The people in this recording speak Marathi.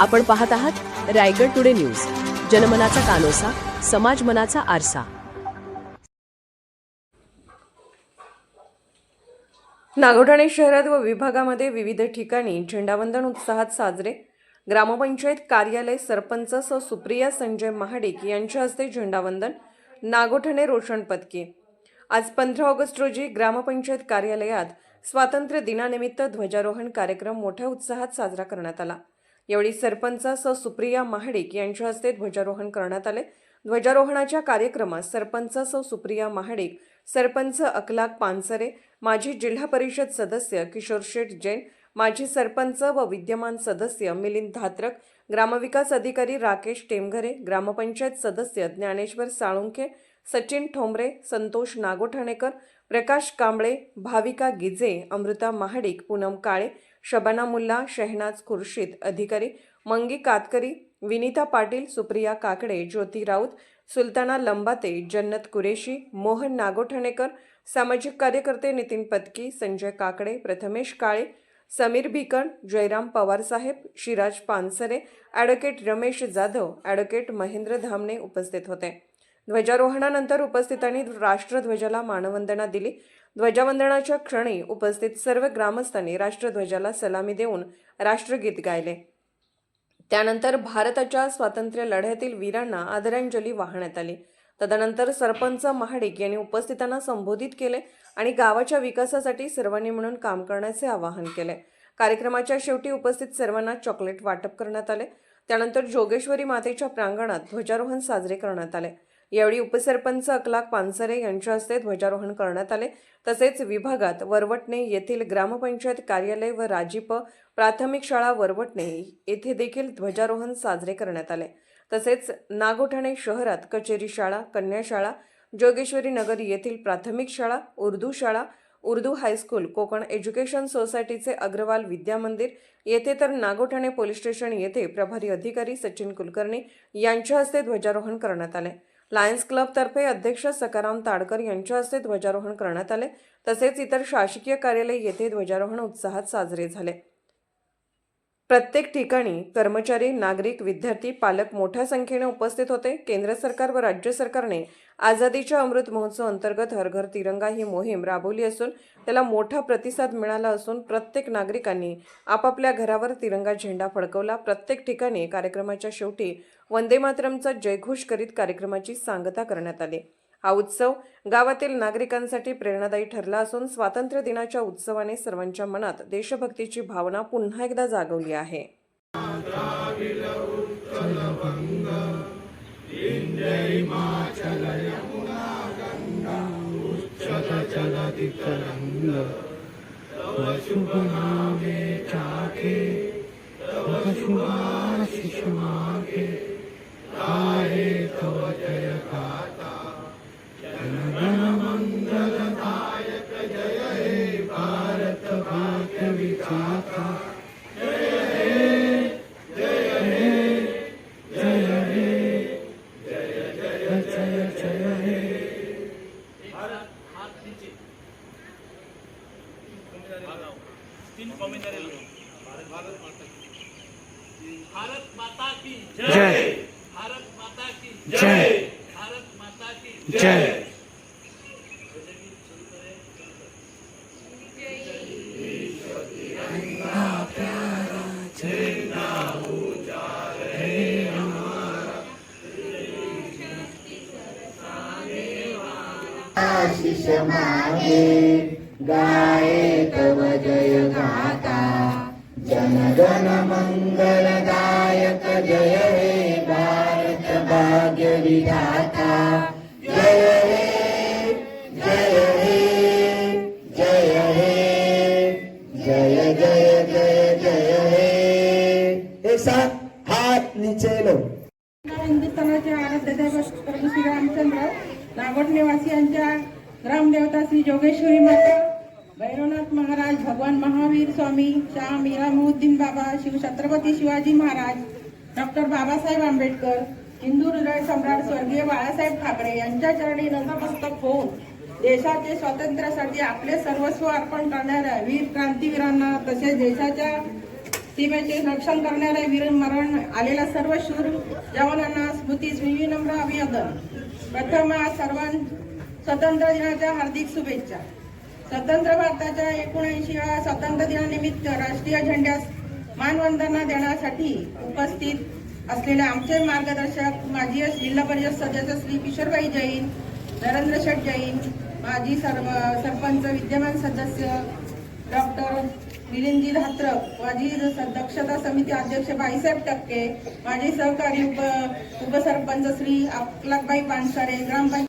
आपण पाहत आहात रायगड टुडे न्यूज. जनमनाचा कानोसा समाज मनाचा आरसा. नागोठाणे शहरात व विभागामध्ये विविध ठिकाणी झेंडावंदन उत्साहात साजरे. ग्रामपंचायत कार्यालय सरपंच स सुप्रिया संजय महाडिक यांच्या हस्ते झेंडावंदन नागोठाणे रोशन पदके आज पंधरा ऑगस्ट रोजी ग्रामपंचायत कार्यालयात स्वातंत्र्य दिनानिमित्त ध्वजारोहण कार्यक्रम मोठ्या उत्साहात साजरा करण्यात आला. यावेळी सरपंच स सुप्रिया महाडिक यांच्या हस्ते ध्वजारोहण करण्यात आले. ध्वजारोहणाच्या कार्यक्रमात सरपंच स सुप्रिया महाडिक सरपंच अकलाक पानसरे माजी जिल्हा परिषद सदस्य किशोर शेठ जैन माजी सरपंच व विद्यमान सदस्य मिलिंद धात्रक ग्रामविकास अधिकारी राकेश टेमघरे ग्रामपंचायत सदस्य ज्ञानेश्वर साळुंखे सचिन ठोंबरे संतोष नागोठणेकर प्रकाश कांबळे भाविका गिजे अमृता महाडिक पूनम काळे शबाना मुल्ला शहनाज खुर्शीद अधिकारी मंगी कातकरी विनीता पाटील सुप्रिया काकडे ज्योती राऊत सुलताना लंबाते जन्नत कुरेशी मोहन नागोठणेकर सामाजिक कार्यकर्ते नितीन पत्की संजय काकडे प्रथमेश काळे समीर भिकण जयराम पवारसाहेब शिराज पानसरे ॲडव्होकेट रमेश जाधव ॲडव्होकेट महेंद्र धामणे उपस्थित होते. ध्वजारोहणानंतर उपस्थितांनी राष्ट्रध्वजाला मानवंदना दिली. ध्वजावंदनाच्या क्षणी उपस्थित सर्व ग्रामस्थांनी राष्ट्रध्वजाला सलामी देऊन राष्ट्रगीत गायले. त्यानंतर भारताच्या स्वातंत्र्य लढ्यातील वीरांना आदरांजली वाहण्यात आली. तदनंतर सरपंच महाडिक यांनी उपस्थितांना संबोधित केले आणि गावाच्या विकासासाठी सर्वांनी म्हणून काम करण्याचे आवाहन केले. कार्यक्रमाच्या शेवटी उपस्थित सर्वांना चॉकलेट वाटप करण्यात आले. त्यानंतर जोगेश्वरी मातेच्या प्रांगणात ध्वजारोहण साजरे करण्यात आले. यावेळी उपसरपंच अकलाक पानसरे यांच्या हस्ते ध्वजारोहण करण्यात आले. तसेच विभागात वरवटणे येथील ग्रामपंचायत कार्यालय व राजीप प्राथमिक शाळा वरवटणे येथे देखील ध्वजारोहण साजरे करण्यात आले. तसेच नागोठाणे शहरात कचेरी शाळा कन्या शाळा जोगेश्वरी नगर येथील प्राथमिक शाळा उर्दू शाळा उर्दू हायस्कूल कोकण एज्युकेशन सोसायटीचे अग्रवाल विद्या मंदिर येथे तर नागोठाणे पोलीस स्टेशन येथे प्रभारी अधिकारी सचिन कुलकर्णी यांच्या हस्ते ध्वजारोहण करण्यात आले. लायन्स क्लबतर्फे अध्यक्ष सकाराम ताडकर यांच्या हस्ते ध्वजारोहण करण्यात आले. तसेच इतर शासकीय कार्यालय येथे ध्वजारोहण उत्साहात साजरे झाले. प्रत्येक ठिकाणी कर्मचारी नागरिक विद्यार्थी पालक मोठ्या संख्येने उपस्थित होते. केंद्र सरकार व राज्य सरकारने आझादीच्या अमृत महोत्सव अंतर्गत हर घर तिरंगा ही मोहीम राबवली असून त्याला मोठा प्रतिसाद मिळाला असून प्रत्येक नागरिकांनी आपापल्या घरावर तिरंगा झेंडा फडकवला. प्रत्येक ठिकाणी कार्यक्रमाच्या शेवटी वंदे मातरमचा जयघोष करीत कार्यक्रमाची सांगता करण्यात आली. हा उत्सव गावातील नागरिकांसाठी प्रेरणादायी ठरला असून स्वातंत्र्य दिनाच्या उत्सवाने सर्वांच्या मनात देशभक्तीची भावना पुन्हा एकदा जागवली आहे. भारत माता की जय जय। भारत माता की जय। आशिष मागे गाये तव जय गाता जन गण मंगलदायक जय हे भारत भाग्य विधाता जय हे जय हे जय हे जय जय जय जय हे। एक साथ हात नीचे लो। हिंदुस्थानाचे आराध्य दैवत श्री रामचंद्र नागोट निवासियांच्या ग्रामदेवता श्री जोगेश्वरी माता भैरवनाथ महाराज भगवान महावीर स्वामी शाह मीरामुद्दीन बाबा शिव छत्रपती शिवाजी महाराज डॉक्टर बाबासाहेब आंबेडकर हिंदू हृदय सम्राट स्वर्गीय बाळासाहेब ठाकरे यांच्या चरणी नतमस्तक होऊन देशाचे स्वातंत्र्यासाठी आपले सर्वस्व अर्पण करणाऱ्या वीर क्रांतीवीरांना तसेच देशाच्या सीमेचे रक्षण करणाऱ्या वीर मरण आलेल्या सर्व शूर जवानांना स्मृती विनम्र अभिवादन प्रथम आज सर्वां स्वतंत्र दिनाच्या हार्दिक शुभेच्छा. स्वतंत्र भारताच्या एकोणऐंशीव्या स्वातंत्र्य दिनानिमित्त राष्ट्रीय झेंड्यास मानवंदना देण्यासाठी उपस्थित असलेले आमचे मार्गदर्शक माजी जिल्हा परिषद सदस्य श्री किशोरबाई जैन नरेंद्र शेठ जैन माजी सर्व सरपंच विद्यमान सदस्य डॉक्टर मिलिंदजी धात्रक माजी दक्षता समिती अध्यक्ष बाईसाहेब टक्के माजी सहकारी उप उपसरपंच श्री अफलाकबाई पानसारे ग्रामपंचायत